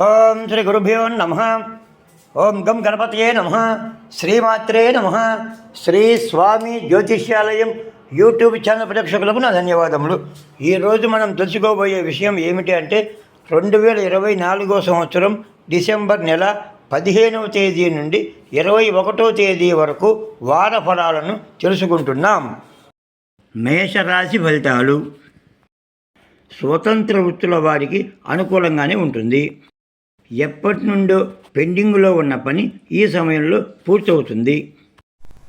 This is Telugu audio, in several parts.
ఓం శ్రీ గురుభ్యో నమ. ఓం గం గణపతయే నమ. శ్రీమాత్రే నమ. శ్రీ స్వామి జ్యోతిష్యాలయం యూట్యూబ్ ఛానల్ ప్రేక్షకులకు నా ధన్యవాదములు. ఈరోజు మనం తెలుసుకోబోయే విషయం ఏమిటి అంటే రెండు వేల ఇరవై నాలుగో సంవత్సరం డిసెంబర్ నెల పదిహేనవ తేదీ నుండి ఇరవై ఒకటో తేదీ వరకు వార ఫలాలను తెలుసుకుంటున్నాం. మేషరాశి ఫలితాలు. స్వతంత్ర వృత్తుల వారికి అనుకూలంగానే ఉంటుంది. ఎప్పటి నుండో పెండింగ్లో ఉన్న పని ఈ సమయంలో పూర్తవుతుంది.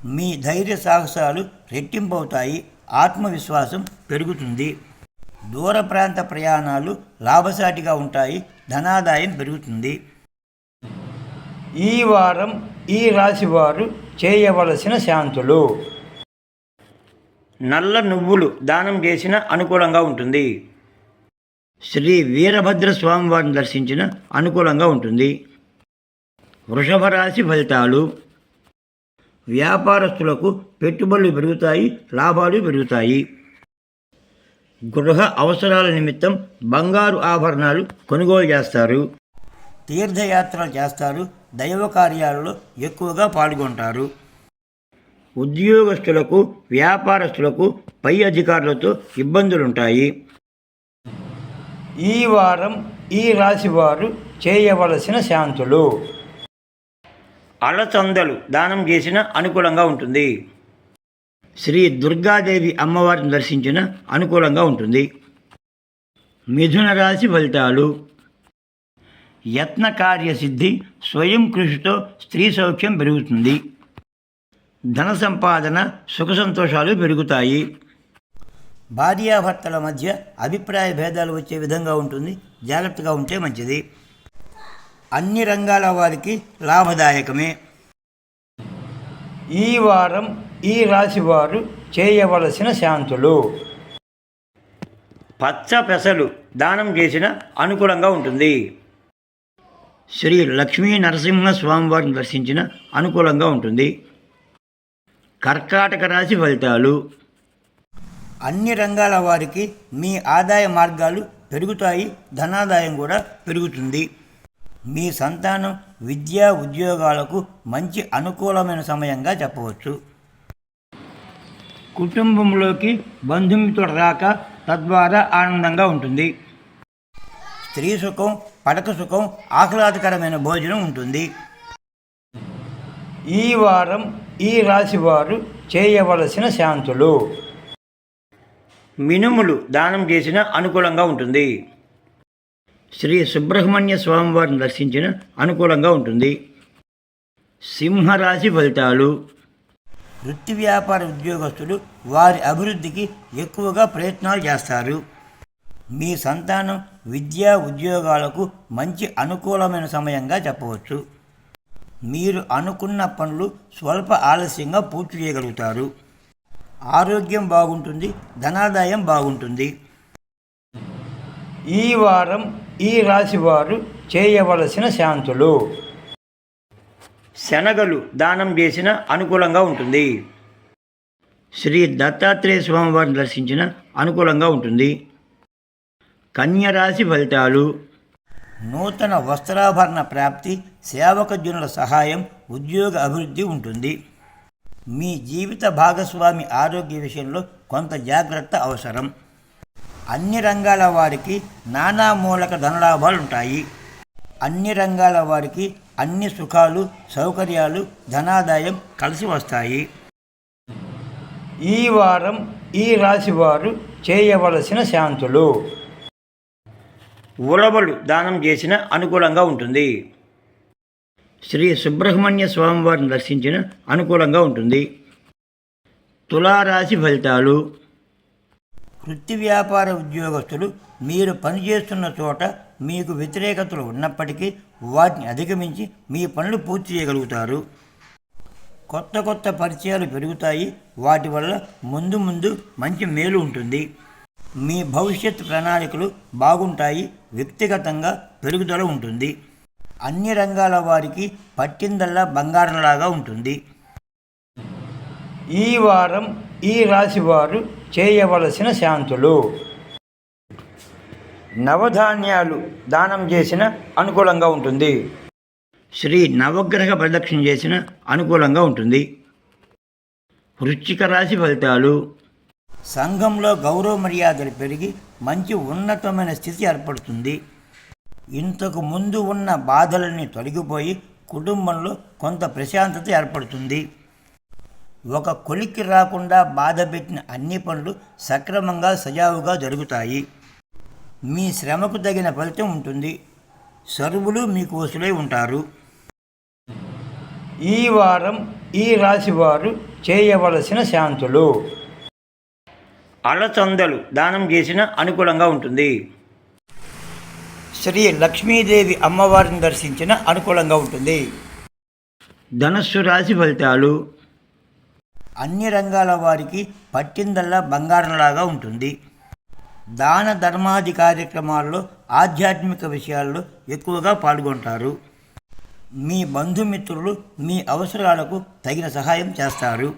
మీ ధైర్య సాహసాలు రెట్టింపవుతాయి ఆత్మవిశ్వాసం పెరుగుతుంది. దూర ప్రాంత ప్రయాణాలు లాభసాటిగా ఉంటాయి ధనాదాయం పెరుగుతుంది. ఈ వారం ఈ రాశి వారు చేయవలసిన శాంతులు. నల్ల నువ్వులు దానం చేసిన అనుకూలంగా ఉంటుంది. శ్రీ వీరభద్ర స్వామివారిని దర్శించిన అనుకూలంగా ఉంటుంది. వృషభ రాశి ఫలితాలు. వ్యాపారస్తులకు పెట్టుబడులు పెరుగుతాయి లాభాలు పెరుగుతాయి. గృహ అవసరాల నిమిత్తం బంగారు ఆభరణాలు కొనుగోలు చేస్తారు. తీర్థయాత్రలు చేస్తారు దైవ కార్యాలలో ఎక్కువగా పాల్గొంటారు. ఉద్యోగస్తులకు వ్యాపారస్తులకు పై అధికారులతో ఇబ్బందులుంటాయి. ఈ వారం ఈ రాశి వారు చేయవలసిన శాంతులు. అలచందలు దానం చేసిన అనుకూలంగా ఉంటుంది. శ్రీ దుర్గాదేవి అమ్మవారిని దర్శించిన అనుకూలంగా ఉంటుంది. మిథున రాశి ఫలితాలు. యత్న కార్యసిద్ధి స్వయం కృషితో స్త్రీ సౌఖ్యం పెరుగుతుంది. ధన సంపాదన సుఖ సంతోషాలు పెరుగుతాయి. భార్యాభర్తల మధ్య అభిప్రాయ భేదాలు వచ్చే విధంగా ఉంటుంది. జాగ్రత్తగా ఉంటే మంచిది. అన్ని రంగాల వారికి లాభదాయకమే. ఈ వారం ఈ రాశి వారు చేయవలసిన శాంతులు. పచ్చ పెసలు దానం చేసిన అనుకూలంగా ఉంటుంది. శ్రీ లక్ష్మీ నరసింహ స్వామివారిని దర్శించిన అనుకూలంగా ఉంటుంది. కర్కాటక రాశి ఫలితాలు. అన్ని రంగాల వారికి మీ ఆదాయ మార్గాలు పెరుగుతాయి ధనాదాయం కూడా పెరుగుతుంది. మీ సంతానం విద్యా ఉద్యోగాలకు మంచి అనుకూలమైన సమయంగా చెప్పవచ్చు. కుటుంబంలోకి బంధుమిత్రుల రాక తద్వారా ఆనందంగా ఉంటుంది. స్త్రీ సుఖం పడక సుఖం ఆహ్లాదకరమైన భోజనం ఉంటుంది. ఈ వారం ఈ రాశి వారు చేయవలసిన శాంతులు. మినుములు దానం చేసిన అనుకూలంగా ఉంటుంది. శ్రీ సుబ్రహ్మణ్య స్వామివారిని దర్శించిన అనుకూలంగా ఉంటుంది. సింహరాశి ఫలితాలు. వృత్తి వ్యాపార ఉద్యోగస్తులు వారి అభివృద్ధికి ఎక్కువగా ప్రయత్నాలు చేస్తారు. మీ సంతానం విద్యా ఉద్యోగాలకు మంచి అనుకూలమైన సమయంగా చెప్పవచ్చు. మీరు అనుకున్న పనులు స్వల్ప ఆలస్యంగా పూర్తి చేయగలుగుతారు. ఆరోగ్యం బాగుంటుంది ధనాదాయం బాగుంటుంది. ఈ వారం ఈ రాశి వారు చేయవలసిన శాంతులు. శనగలు దానం చేసిన అనుకూలంగా ఉంటుంది. శ్రీ దత్తాత్రేయ స్వామివారిని దర్శించిన అనుకూలంగా ఉంటుంది. కన్యరాశి ఫలితాలు. నూతన వస్త్రాభరణ ప్రాప్తి సేవకజనుల సహాయం ఉద్యోగ అభివృద్ధి ఉంటుంది. మీ జీవిత భాగస్వామి ఆరోగ్య విషయంలో కొంత జాగ్రత్త అవసరం. అన్ని రంగాల వారికి నానా మూలక ధనలాభాలు ఉంటాయి. అన్ని రంగాల వారికి అన్ని సుఖాలు సౌకర్యాలు ధనాదాయం కలిసి వస్తాయి. ఈ వారం ఈ రాశి వారు చేయవలసిన శాంతులు. ఉలవలు దానం చేసిన అనుకూలంగా ఉంటుంది. శ్రీ సుబ్రహ్మణ్య స్వామివారిని దర్శించిన అనుకూలంగా ఉంటుంది. తులారాశి ఫలితాలు. వృత్తి వ్యాపార ఉద్యోగస్తులు మీరు పనిచేస్తున్న చోట మీకు వ్యతిరేకతలు ఉన్నప్పటికీ వాటిని అధిగమించి మీ పనులు పూర్తి చేయగలుగుతారు. కొత్త కొత్త పరిచయాలు పెరుగుతాయి. వాటి వల్ల ముందు ముందు మంచి మేలు ఉంటుంది. మీ భవిష్యత్ ప్రణాళికలు బాగుంటాయి. వ్యక్తిగతంగా పెరుగుదల ఉంటుంది. అన్ని రంగాల వారికి పట్టిందల్లా బంగారంలాగా ఉంటుంది. ఈ వారం ఈ రాశి వారు చేయవలసిన శాంతులు. నవధాన్యాలు దానం చేసిన అనుకూలంగా ఉంటుంది. శ్రీ నవగ్రహ ప్రదక్షిణ చేసిన అనుకూలంగా ఉంటుంది. వృశ్చిక రాశి ఫలితాలు. సంఘంలో గౌరవ మర్యాదలు పెరిగి మంచి ఉన్నతమైన స్థితి ఏర్పడుతుంది. ఇంతకు ముందు ఉన్న బాధలన్నీ తొలగిపోయి కుటుంబంలో కొంత ప్రశాంతత ఏర్పడుతుంది. ఒక కొలిక్కి రాకుండా బాధ పెట్టిన అన్ని పనులు సక్రమంగా సజావుగా జరుగుతాయి. మీ శ్రమకు తగిన ఫలితం ఉంటుంది. సరువులు మీకు వసులై ఉంటారు. ఈ వారం ఈ రాశి వారు చేయవలసిన శాంతులు. అలచందలు దానం చేసిన అనుకూలంగా ఉంటుంది. శ్రీ లక్ష్మీదేవి అమ్మవారిని దర్శించిన అనుకూలంగా ఉంటుంది. ధనస్సు రాశి ఫలితాలు. అన్ని రంగాల వారికి పట్టిందల్లా బంగారంలాగా ఉంటుంది. దాన ధర్మాది కార్యక్రమాల్లో ఆధ్యాత్మిక విషయాల్లో ఎక్కువగా పాల్గొంటారు. మీ బంధుమిత్రులు మీ అవసరాలకు తగిన సహాయం చేస్తారు.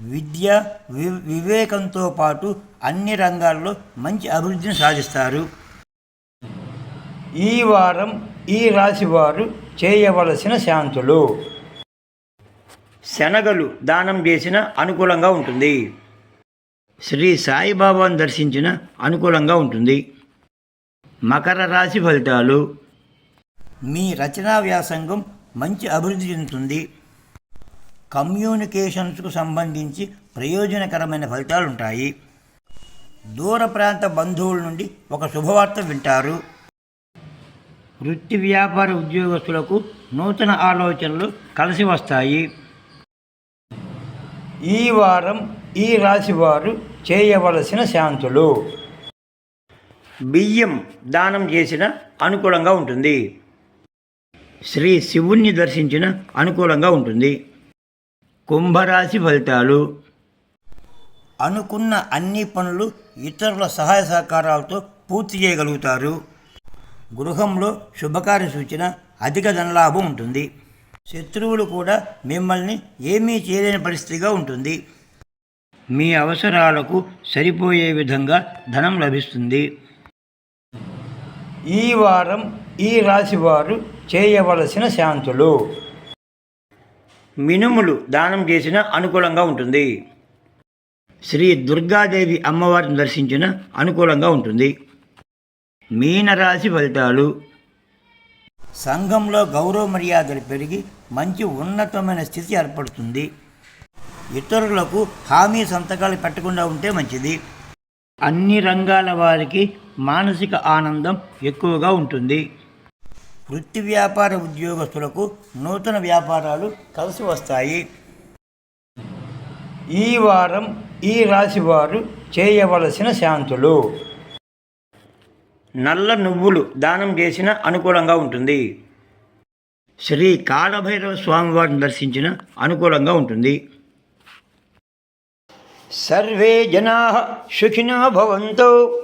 విద్య వి వివేకంతో పాటు అన్ని రంగాల్లో మంచి అభివృద్ధిని సాధిస్తారు. ఈ వారం ఈ రాశి వారు చేయవలసిన శాంతులు. శనగలు దానం చేసిన అనుకూలంగా ఉంటుంది. శ్రీ సాయిబాబాను దర్శించిన అనుకూలంగా ఉంటుంది. మకర రాశి ఫలితాలు. మీ రచనా వ్యాసంగం మంచి అభివృద్ధి చెందుతుంది. కమ్యూనికేషన్స్కు సంబంధించి ప్రయోజనకరమైన ఫలితాలు ఉంటాయి దూర ప్రాంత బంధువుల నుండి ఒక శుభవార్త వింటారు. వృత్తి వ్యాపార ఉద్యోగస్తులకు నూతన ఆలోచనలు కలిసి వస్తాయి. ఈ వారం ఈ రాశి వారు చేయవలసిన శాంతులు. బియ్యం దానం చేసిన అనుకూలంగా ఉంటుంది. శ్రీ శివుణ్ణి దర్శించిన అనుకూలంగా ఉంటుంది. కుంభరాశి ఫలితాలు. అనుకున్న అన్ని పనులు ఇతరుల సహాయ సహకారాలతో పూర్తి చేయగలుగుతారు. గృహంలో శుభకార్య సూచన అధిక ధనలాభం ఉంటుంది. శత్రువులు కూడా మిమ్మల్ని ఏమీ చేయలేని పరిస్థితిగా ఉంటుంది. మీ అవసరాలకు సరిపోయే విధంగా ధనం లభిస్తుంది. ఈ వారం ఈ రాశి వారు చేయవలసిన శాంతులు. మినుములు దానం చేసిన అనుకూలంగా ఉంటుంది. శ్రీ దుర్గాదేవి అమ్మవారిని దర్శించిన అనుకూలంగా ఉంటుంది. మీనరాశి ఫలితాలు. సంఘంలో గౌరవ మర్యాదలు పెరిగి మంచి ఉన్నతమైన స్థితి ఏర్పడుతుంది. ఇతరులకు హామీ సంతకాలు పెట్టకుండా ఉంటే మంచిది. అన్ని రంగాల వారికి మానసిక ఆనందం ఎక్కువగా ఉంటుంది. వృత్తి వ్యాపార ఉద్యోగస్తులకు నూతన వ్యాపారాలు కలిసి వస్తాయి. ఈ వారం ఈ రాశి వారు చేయవలసిన శాంతులు. నల్ల నువ్వులు దానం చేసిన అనుకూలంగా ఉంటుంది. శ్రీ కాలభైరవ స్వామివారిని దర్శించిన అనుకూలంగా ఉంటుంది. సర్వే జనా సుఖినో భవంతో.